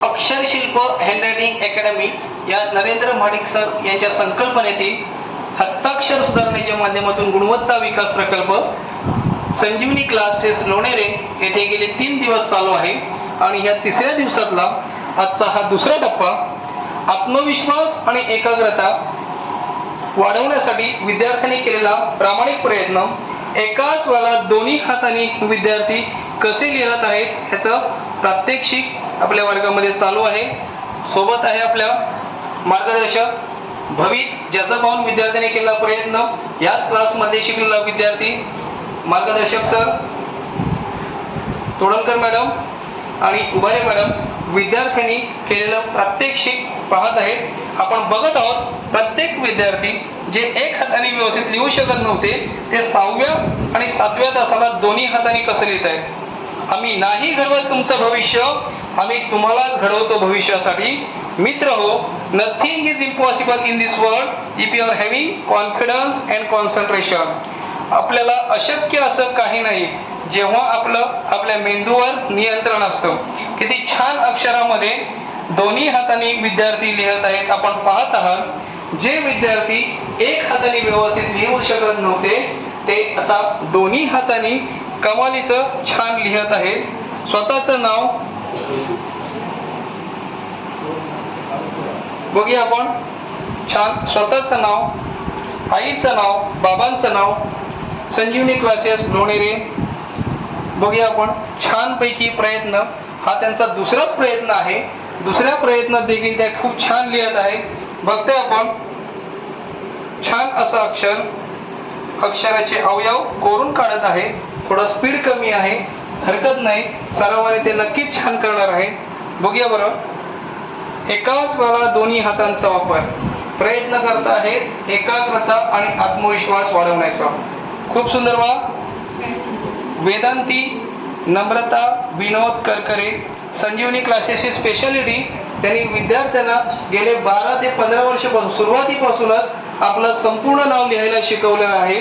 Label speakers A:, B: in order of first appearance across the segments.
A: अक्षरशिल्प handwriting academy या Narendra Mahadik sir यांच्या संकल्पनेतील हस्ताक्षर सुधारणेच्या माध्यमातून गुणवत्ता विकास प्रकल्प संजीवनी क्लासेस लोणेरे येथे गेले तीन दिवस चालू आहे. आणि या तिसऱ्या दिवसातला आजचा हा दुसरा टप्पा आत्मविश्वास आणि एकाग्रता वाढवण्यासाठी विद्यार्थ्यांनी केलेला प्रामाणिक प्रयत्न. एकाच वेळेला दोन्ही हाताने विद्यार्थी कसे लिहत आहेत ह्याचं प्रात्यक्षिक आपल्या वर्गामध्ये चालू आहे. सोबत आहे आपल्या मार्गदर्शक भवित ज्याचं पाहून विद्यार्थ्यांनी केलेला प्रयत्न. याच क्लासमध्ये शिकलेला विद्यार्थी मार्गदर्शक सर तोडणकर मॅडम आणि उभारे मॅडम विद्यार्थ्यांनी केलेलं प्रात्यक्षिक पाहत आहेत. आपण बघत आहोत प्रत्येक विद्यार्थी जे एक हाताने व्यवस्थित लिहू शकत नव्हते ते सहाव्या आणि सातव्या तासाला दोन्ही हाताने कसं लिहित आहेत? आम्ही नाही घडवत तुमचं भविष्य आम्ही तुम्हालाच घडवतो भविष्यासाठी. मित्र हो nothing is impossible in this world if you are having confidence and concentration आपल्याला अशक्य असं काही नाही जेव्हा आपलं आपल्या मेंदूवर नियंत्रण असतं. किती छान अक्षरामध्ये दोन्ही हाताने विद्यार्थी लिहत आहेत. आपण पाहत आहात जे विद्यार्थी एक हाताने व्यवस्थित लिहू शकत नव्हते ते आता दोन्ही हाताने कमालीचं छान लिहत आहे. स्वतःचं नाव बघूया आपण. छान स्वतःचं नाव आईचं नाव बाबांचं नाव संजीवनी क्लासेस लोणेरे. बघूया आपण. छानपैकी प्रयत्न. हा त्यांचा दुसराच प्रयत्न आहे. दुसऱ्या प्रयत्नात देखील त्या खूप छान लिहत आहे. बघते आपण. छान असं अक्षर. अक्षराचे अवयव कोरून काढत आहे. थोडं स्पीड कमी आहे. हरकत नाही. सरावाने ते नक्कीच छान करणार आहे बघूया बरं. एकाच वेळा दोन्ही हातांचा वापर. प्रयत्न करत आहेत. एकाग्रता आणि आत्मविश्वास वाढवण्याचा. खूप सुंदर वा वेदांती नम्रता विनोद करकरे संजीवनी क्लासेसची स्पेशालिटी त्यांनी विद्यार्थ्यांना गेले बारा ते पंधरा वर्षापासून सुरुवातीपासूनच आपलं संपूर्ण नाव लिहायला शिकवलेलं आहे.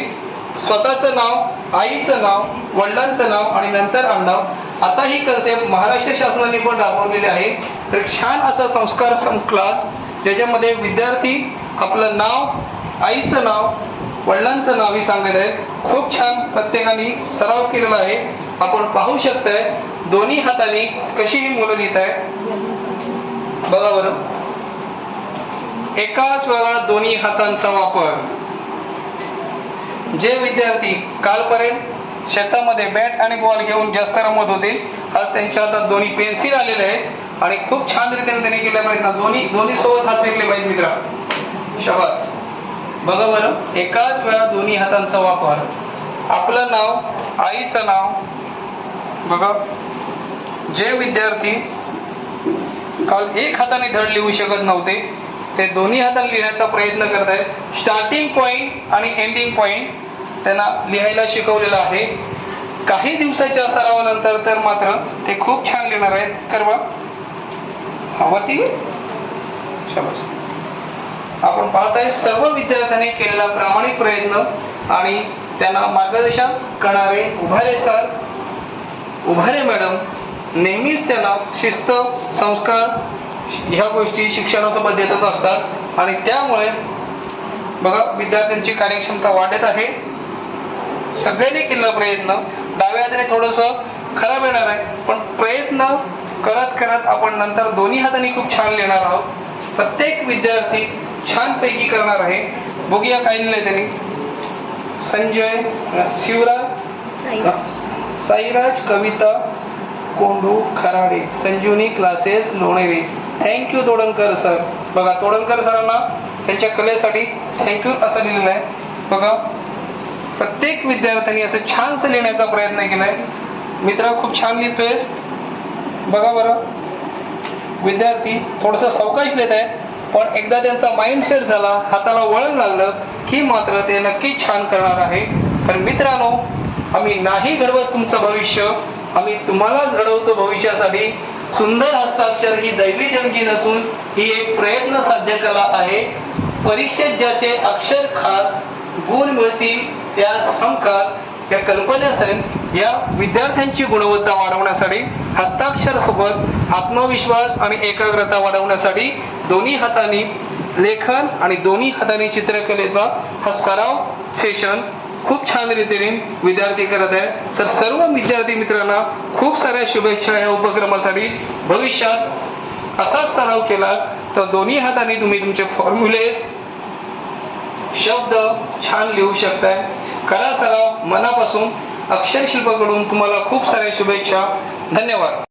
A: स्वतःचं नाव आईचं नाव वडिलांचं नाव आणि नंतर आडनाव. आता ही कन्सेप्ट महाराष्ट्र शासनाने पण राबवलेली आहे. तर छान असा संस्कार सम क्लास ज्याच्यामध्ये विद्यार्थी आपलं नाव आईचं नाव वडिलांचं नावही सांगत आहेत. खूप छान प्रत्येकाने सराव केलेला आहे. आपण पाहू शकताय दोन्ही हाताने कशी ही मुलं लिहित आहेत बघा बरं. एकाच वेळा दोन्ही हातांचा वापर. जे विद्यार्थी कालपर्यंत शेतामध्ये बॅट आणि बॉल घेऊन जास्त रमत होते आज त्यांच्या हातात दोन्ही पेन्सिल आलेले आहेत आणि खूप छान रीतीने त्यांनी केल्या ना दोन्ही दोन्ही सोबत हात फेकले पाहिजे मित्रा. शबास. बघा बरं एकाच वेळा दोन्ही हातांचा वापर. आपलं नाव आईचं नाव. बघा. जे विद्यार्थी काल एक हाताने धड लिहू शकत नव्हते ते दोन्ही हाताने लिहिण्याचा प्रयत्न करत आहेत स्टार्टिंग पॉईंट आणि एंडिंग पॉईंट त्यांना लिहायला शिकवलेलं आहे. काही दिवसाच्या सरावानंतर तर मात्र ते खूप छान लिहिणार आहेत. करवा बा. वरती शाबास. आपण पाहताय सर्व विद्यार्थ्यांनी केलेला प्रामाणिक प्रयत्न आणि त्यांना मार्गदर्शन करणारे उभारे सर उभारे मॅडम नेहमीच त्यांना शिस्त संस्कार ह्या गोष्टी शिक्षणासोबत असतात. आणि त्यामुळे बघा विद्यार्थ्यांची कार्यक्षमता वाढत आहे. सगळ्यांनी केलेला प्रयत्न. डाव्या हाताने थोडंसं खराब येणार आहे पण प्रयत्न करत करत आपण नंतर दोन्ही हाताने खूप छान लिहिणार आहोत. प्रत्येक विद्यार्थी छानपैकी करणार आहे. बघूया काय लिहिलंय त्यांनी. Sanjay Shivraj Sairaj Kavita Kondu Kharade. Sanjeevani classes Lonere. Thank you Todankar sir बघा तोडणकर सरांना त्यांच्या कलेसाठी थँक्यू असं लिहिलेलं आहे. बघा प्रत्येक विद्यार्थ्यांनी असं छानसं लिहिण्याचा प्रयत्न केलाय. मित्र खूप छान लिहितोयस. बघा बरं. विद्यार्थी थोडंसं सावकाश लिहित आहेत पण एकदा त्यांचा माइंडसेट झाला हाताला वळण लागलं की मात्र ते नक्की छान करणार आहे. तर मित्रांनो आम्ही नाही घडवत तुमचं भविष्य आम्ही तुम्हालाच घडवतो भविष्यासाठी. सुंदर हस्ताक्षर ही दैवी देणगी नसून ही एक प्रयत्न साध्य कला आहे. परीक्षेत ज्याचे अक्षर खास गुण मिळतील त्यास हमखास या कल्पनेसह या विद्यार्थ्यांची गुणवत्ता वाढवण्यासाठी हस्ताक्षर सोबत आत्मविश्वास आणि एकाग्रता वाढवण्यासाठी दोन्ही हातांनी लेखन आणि दोन्ही हातांनी चित्रकलेचा हा सराव सेशन खूप छान रीतीने विद्यार्थी करत आहे तर सर्व विद्यार्थी मित्रांना खूप साऱ्या शुभेच्छा या उपक्रमासाठी. भविष्यात असाच सराव केला तर दोन्ही हाताने तुम्ही तुमचे फॉर्म्युले शब्द छान लिहू शकताय. कला सराव मनापासून. अक्षरशिल्पाकडून तुम्हाला खूप साऱ्या शुभेच्छा. धन्यवाद.